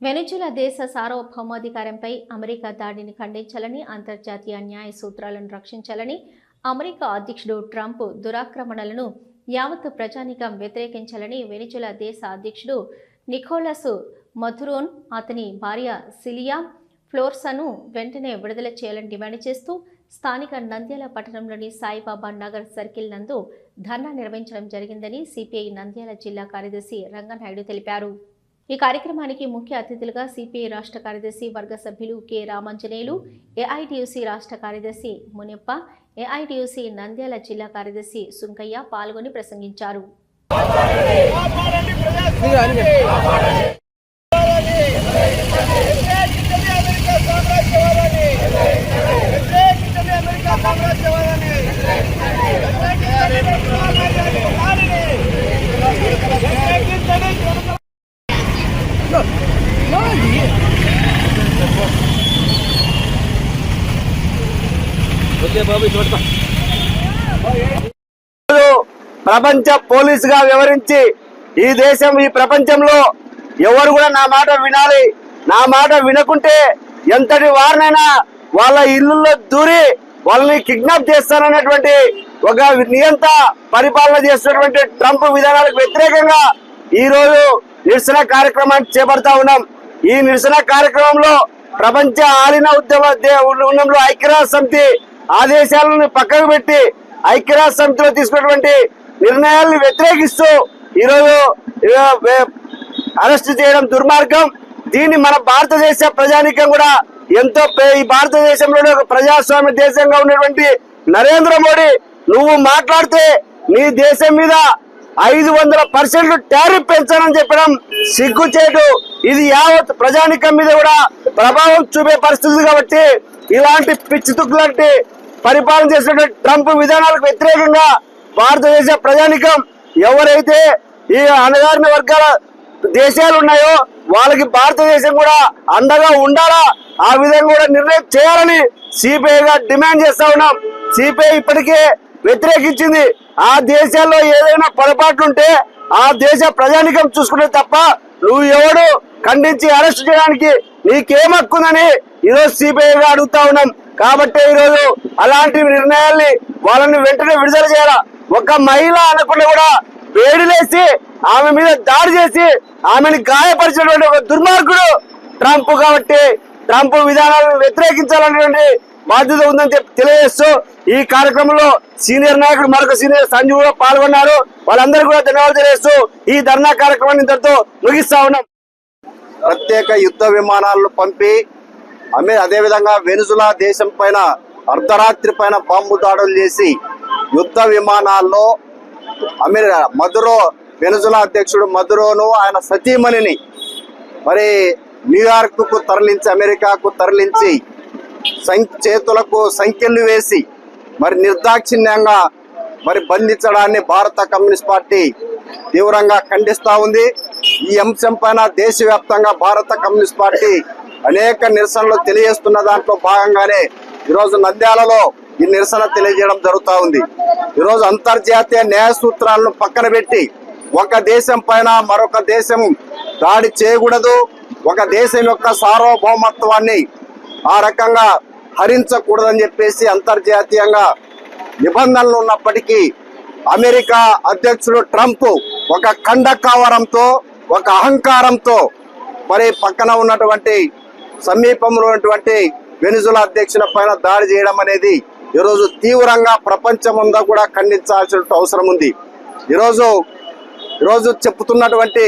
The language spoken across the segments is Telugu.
వెనిజులా దేశ సార్వభౌమాధికారంపై అమెరికా దాడిని ఖండించాలని అంతర్జాతీయ న్యాయ సూత్రాలను రక్షించాలని అమెరికా అధ్యక్షుడు ట్రంప్ దురాక్రమణలను యావత్ ప్రజానికం వ్యతిరేకించాలని వెనిజులా దేశ అధ్యక్షుడు నికోలస్ మధురోన్ అతని భార్య సిలియా ఫ్లోర్సను వెంటనే విడుదల చేయాలని డిమాండ్ చేస్తూ స్థానిక నంద్యాల పట్టణంలోని సాయిబాబా నగర్ సర్కిల్ నందు ధర్నా నిర్వహించడం జరిగిందని సిపిఐ నంద్యాల జిల్లా కార్యదర్శి రంగనాయుడు తెలిపారు. ఈ కార్యక్రమానికి ముఖ్య అతిథులుగా సిపిఐ రాష్ట్ర కార్యదర్శి వర్గ సభ్యులు కె రామాంజనేయులు ఏఐటియుసి రాష్ట్ర కార్యదర్శి మునిప్ప ఏఐటియుసి నంద్యాల జిల్లా కార్యదర్శి సుంకయ్య పాల్గొని ప్రసంగించారు. ప్రపంచ పోలీస్గా వివరించి ఈ దేశం ఈ ప్రపంచంలో ఎవరు కూడా నా మాట వినాలి నా మాట వినకుంటే ఎంతటి వారినైనా వాళ్ళ ఇల్లుల్లో దూరి వాళ్ళని కిడ్నాప్ చేస్తానన్నటువంటి ఒక నియంత పరిపాలన చేస్తున్నటువంటి ట్రంప్ విధానాలకు వ్యతిరేకంగా ఈ రోజు నిరసన కార్యక్రమాన్ని చేపడతా ఉన్నాం. ఈ నిరసన కార్యక్రమంలో ప్రపంచ ఆలిన ఉద్యమ దే- ఉన్నంలో ఐక్యరాజ్య సమితి ఆదేశాలను పక్కకు పెట్టి ఐక్యరాజ్య సమితిలో తీసుకున్నటువంటి నిర్ణయాలను వ్యతిరేకిస్తూ ఈరోజు అరెస్ట్ చేయడం దుర్మార్గం. దీన్ని మన భారతదేశ ప్రజానికం కూడా ఎంతో ఈ భారతదేశంలోనే ఒక ప్రజాస్వామ్య దేశంగా ఉన్నటువంటి నరేంద్ర మోడీ నువ్వు మాట్లాడితే నీ దేశం మీద ఐదు వందల పర్సెంట్ టారిఫ్ పెంచాలని చెప్పడం సిగ్గుచేటు. ఇది యావత్ ప్రజానికం మీద కూడా ప్రభావం చూపే పరిస్థితి కాబట్టి ఇలాంటి పిచ్చి తుక్కులాంటి పరిపాలన చేసినటువంటి ట్రంప్ విధానాలకు వ్యతిరేకంగా భారతదేశ ప్రజానికం ఎవరైతే ఈ అణగారిన వర్గాల దేశాలు ఉన్నాయో వాళ్ళకి భారతదేశం కూడా అండగా ఉండాలా? ఆ విధంగా కూడా నిర్ణయం చేయాలని సిపిఐ గా డిమాండ్ చేస్తా ఉన్నాం. సిపిఐ ఇప్పటికే వ్యతిరేకించింది. ఆ దేశాల్లో ఏదైనా పొరపాట్లు ఉంటే ఆ దేశ ప్రజానికం చూసుకుంటే తప్ప నువ్వు ఎవడు? ఖండించి అరెస్ట్ చేయడానికి నీకేం హక్కుందని ఈరోజు సిపిఐ గా అడుగుతా ఉన్నాం. కాబట్టి ఈరోజు అలాంటి నిర్ణయాల్ని వాళ్ళని వెంటనే విడుదల చేయాలా? ఒక మహిళ అనకుండా కూడా వేడిలేసి ఆమె మీద దాడి చేసి ఆమెను గాయపరిచినటువంటి ఒక దుర్మార్గుడు ట్రంప్ కాబట్టి ట్రంప్ విధానాలను వ్యతిరేకించాలనేటువంటి బాధ్యత ఉందని చెప్పి తెలియజేస్తూ ఈ కార్యక్రమంలో సీనియర్ నాయకుడు మరొక సీనియర్ సంజీవ్ కూడా పాల్గొన్నారు. వాళ్ళందరూ కూడా ధన్యవాదాలు తెలియజేస్తూ ఈ ధర్నా కార్యక్రమాన్ని ఇంతటితో ముగిస్తా ఉన్నాం. ప్రత్యేక యుద్ధ విమానాలను పంపి అమే అదేవిధంగా వెనుజులా దేశం పైన అర్ధరాత్రి పైన బాంబు దాడులు చేసి యుద్ధ విమానాల్లో అమెరికా మధురో వెనుజులా అధ్యక్షుడు మధురోను ఆయన సతీమణిని మరి న్యూయార్క్కు తరలించి అమెరికాకు తరలించి సం- చేతులకు సంఖ్యలు వేసి మరి నిర్దాక్షిణ్యంగా మరి బంధించడాన్ని భారత కమ్యూనిస్ట్ పార్టీ తీవ్రంగా ఖండిస్తా ఉంది. ఈ అంశం పైన దేశవ్యాప్తంగా భారత కమ్యూనిస్ట్ పార్టీ అనేక నిరసనలు తెలియజేస్తున్న దాంట్లో భాగంగానే ఈరోజు నంద్యాలలో ఈ నిరసన తెలియజేయడం జరుగుతూ ఉంది. ఈరోజు అంతర్జాతీయ న్యాయ సూత్రాలను పక్కన పెట్టి ఒక దేశం పైన మరొక దేశం దాడి చేయకూడదు ఒక దేశం యొక్క సార్వభౌమత్వాన్ని ఆ రకంగా హరించకూడదని చెప్పేసి అంతర్జాతీయంగా నిబంధనలు ఉన్నప్పటికీ అమెరికా అధ్యక్షుడు ట్రంప్ ఒక ఖండకావరంతో ఒక అహంకారంతో మరి పక్కన ఉన్నటువంటి సమీపంలో ఉన్నటువంటి వెనుజులా అధ్యక్షుల పైన దాడి చేయడం అనేది ఈరోజు తీవ్రంగా ప్రపంచమంతా కూడా ఖండించాల్సిన అవసరం ఉంది. ఈరోజు ఈరోజు చెప్తున్నటువంటి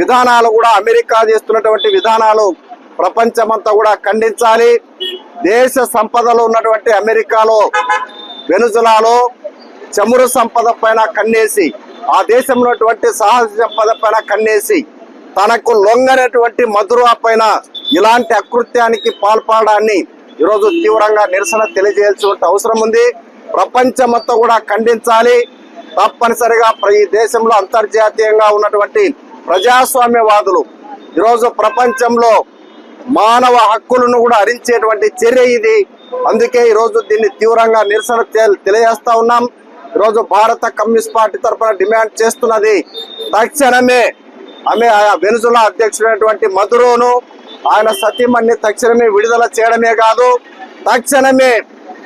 విధానాలు కూడా అమెరికా చేస్తున్నటువంటి విధానాలు ప్రపంచమంతా కూడా ఖండించాలి. దేశ సంపదలో ఉన్నటువంటి అమెరికాలో వెనుజులాలో చమురు సంపద పైన కన్నేసి ఆ దేశంలో ఉన్నటువంటి సహజ సంపద పైన కన్నేసి తనకు లొంగనటువంటి మధుర పైన ఇలాంటి అకృత్యానికి పాల్పడడాన్ని ఈరోజు తీవ్రంగా నిరసన తెలియజేయాల్సిన అవసరం ఉంది. ప్రపంచమంతా కూడా ఖండించాలి. తప్పనిసరిగా ప్ర- ఈ దేశంలో అంతర్జాతీయంగా ఉన్నటువంటి ప్రజాస్వామ్యవాదులు ఈరోజు ప్రపంచంలో మానవ హక్కులను కూడా హరించేటువంటి చర్య ఇది. అందుకే ఈరోజు దీన్ని తీవ్రంగా నిరసన తె- తెలియజేస్తా ఉన్నాం. ఈరోజు భారత కమ్యూనిస్ట్ పార్టీ తరఫున డిమాండ్ చేస్తున్నది తక్షణమే ఆమె ఆ వెనుజులా అధ్యక్షుడైనటువంటి మధురోను ఆయన సతీమణ్ణి తక్షణమే విడుదల చేయడమే కాదు తక్షణమే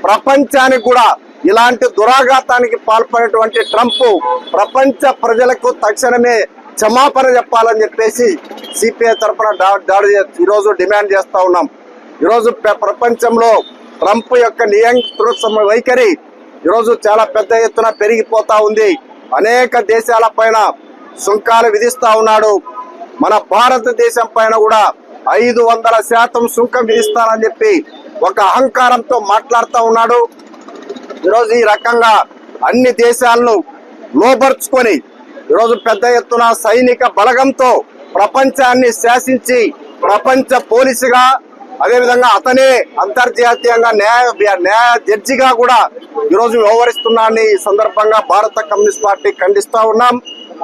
ప్రపంచానికి కూడా ఇలాంటి దురాఘాతానికి పాల్పడినటువంటి ట్రంప్ ప్రపంచ ప్రజలకు తక్షణమే క్షమాపణ చెప్పాలని చెప్పేసి సిపిఐ తరఫున దాడి ఈరోజు డిమాండ్ చేస్తూ ఉన్నాం. ఈరోజు ప్రపంచంలో ట్రంప్ యొక్క నియంతృత్వ వైఖరి ఈరోజు చాలా పెద్ద ఎత్తున పెరిగిపోతా ఉంది. అనేక దేశాల పైన సుంకాలు విధిస్తా ఉన్నాడు. మన భారతదేశం పైన కూడా ఐదు వందల శాతం సుంకం విధిస్తానని చెప్పి ఒక అహంకారంతో మాట్లాడుతూ ఉన్నాడు. ఈరోజు ఈ రకంగా అన్ని దేశాలను లోపరుచుకొని ఈరోజు పెద్ద ఎత్తున సైనిక బలగంతో ప్రపంచాన్ని శాసించి ప్రపంచ పోలీసుగా అదేవిధంగా అతనే అంతర్జాతీయంగా న్యాయ న్యాయ జడ్జిగా కూడా ఈరోజు వ్యవహరిస్తున్నాడని ఈ సందర్భంగా భారత కమ్యూనిస్ట్ పార్టీ ఖండిస్తూ ఉన్నాం.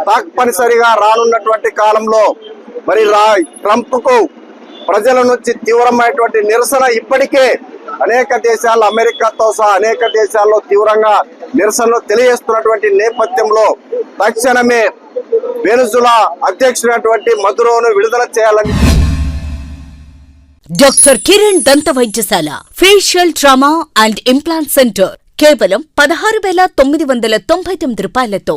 తప్పనిసరిగా రానున్నటువంటి కాలంలో మరి రా ట్రంప్కు ప్రజల నుంచి తీవ్రమైనటువంటి నిరసన ఇప్పటికే అనేక దేశాలు అమెరికాతో సహా అనేక దేశాల్లో తీవ్రంగా నిరసనలు తెలియజేస్తున్నటువంటి నేపథ్యంలో తక్షణమే వెనుజులా అధ్యక్షుడైనటువంటి మధురోను విడుదల చేయాలని డాక్టర్ కిరణ్ దంత వైద్యశాల facial trauma and implant centre కేవలం పదహారు వేల తొమ్మిది వందల తొంభై తొమ్మిది రూపాయలతో.